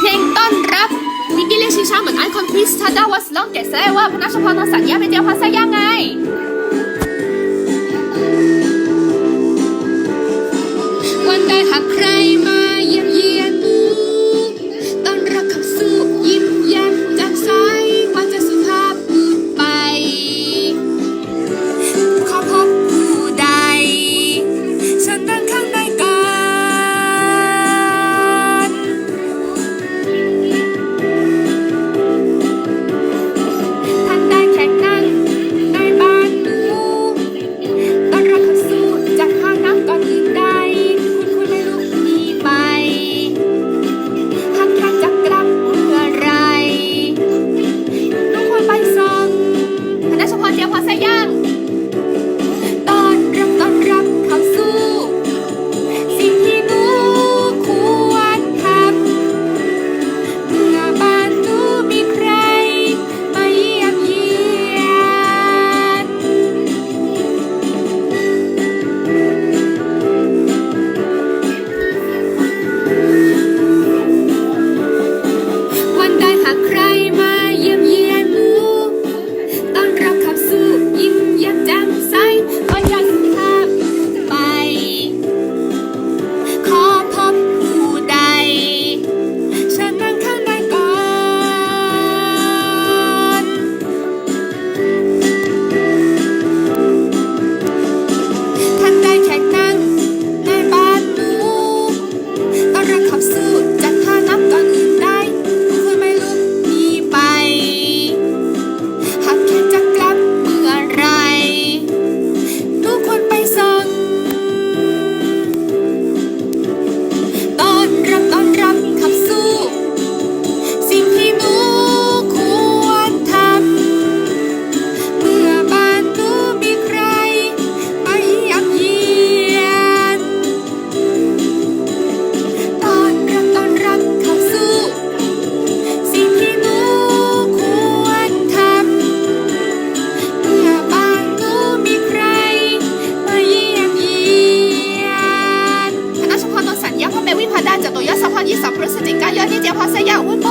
เพลงต้อนรับนิกิเลชิชาเหมือนไอคอนคริสทาดาวัสลองแกะแซว่าพระนัชพรนสัญญาเป็นเดียวภาษายังไง 电话三幺五。